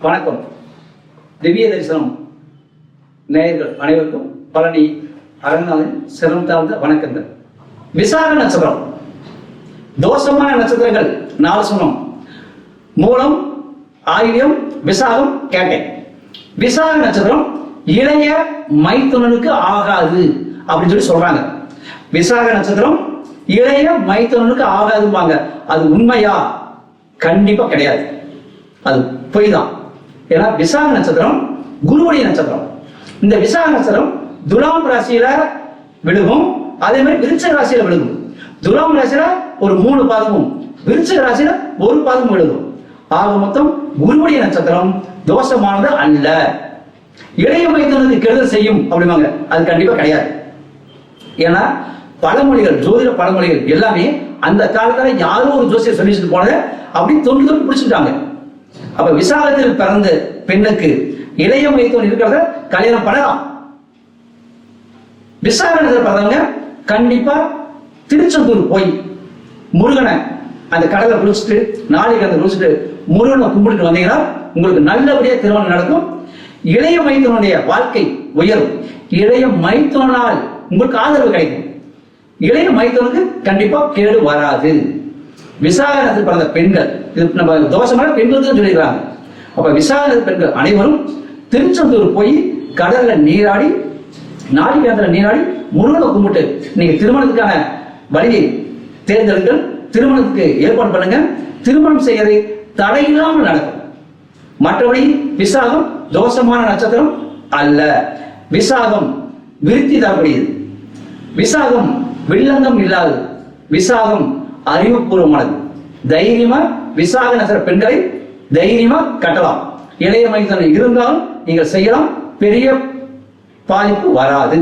வணக்கம். திவ்ய தரிசனம். நேயர்கள் அனைவருக்கும் பழனி அரங்கநாதன் சிரம் தாழ்ந்த வணக்கங்கள். விசாக நட்சத்திரம். தோஷமான நட்சத்திரங்கள். நாலு சொன்னோம். மூலம் ஆயுதம் விசாகம் கேட்டேன். விசாக நட்சத்திரம் இளைய மைத்துனனுக்கு ஆகாது அப்படின்னு சொல்லி சொல்றாங்க. விசாக நட்சத்திரம் இளைய மைத்துனனுக்கு ஆகாதும்பாங்க. அது உண்மையா? கண்டிப்பா கிடையாது. அது பொய் தான் ஏன்னா விசாக நட்சத்திரம் குருவுடைய நட்சத்திரம். இந்த விசாக நட்சத்திரம் துலாம் ராசியில விழுகும். அதே மாதிரி விருச்சக ராசியில விழுகும். துலாம் ராசியில ஒரு மூணு பாதமும் விருச்சக ராசியில ஒரு பாதமும் விழுகும். ஆக மொத்தம் குருவுடைய நட்சத்திரம் தோஷமானது அல்ல. இளைய மைத்தனுக்கு கெடுதல் செய்யும் அப்படிம்பாங்க. அது கண்டிப்பா கிடையாது. ஏன்னா பழமொழிகள் ஜோதிட பழமொழிகள் எல்லாமே அந்த காலத்துல யாரோ ஒரு ஜோசியர் சொல்லி வச்சுட்டு போனதை அப்படி தொண்டு தொண்டு பிடிச்சிட்டாங்க. அப்ப விசாகத்தில் பிறந்த பெண்ணுக்கு இளைய மைத்தோன் இருக்கிறத கல்யாணம் பண்ணலாம். விசாகத்தில் பிறந்தவங்க கண்டிப்பா திருச்செந்தூர் போய் முருகனை அந்த கடலை குளிச்சுட்டு நாளைக்கு அந்த குளிச்சுட்டு முருகனை கும்பிட்டு வந்தீங்கன்னா உங்களுக்கு நல்லபடியா திருமணம் நடக்கும். இளைய மைத்தோனுடைய வாழ்க்கை உயரும். இளைய மைத்தோனால் உங்களுக்கு ஆதரவு கிடைக்கும். இளைய மைத்தோனுக்கு கண்டிப்பா கேடு வராது. விசாகரத்தில் பிறந்த பெண்கள் இது நம்ம தோஷமான பெண்களுக்கு சொல்லிடுறாங்க அப்ப விசாகரத்து பெண்கள் அனைவரும் திருச்செந்தூர் போய் கடல்ல நீராடி நாடிகாத்துல நீராடி முருகனை கும்பிட்டு நீங்க திருமணத்துக்கான வழியை தேர்ந்தெடுங்கள் திருமணத்துக்கு ஏற்பாடு பண்ணுங்க. திருமணம் செய்யறது தடையில்லாமல் நடக்கும். மற்றபடி விசாகம் தோஷமான நட்சத்திரம் அல்ல. விசாகம் விருத்தி தரக்கூடியது. விசாகம் வில்லங்கம் இல்லாதது. விசாகம் அறிவுபூர்வமானது. தைரியமா விசாக நகர பெண்களை தைரியமா கட்டலாம். இளைய மைத்தனம் இருந்தாலும் நீங்கள் செய்யலாம் பெரிய பாதிப்பு வராது.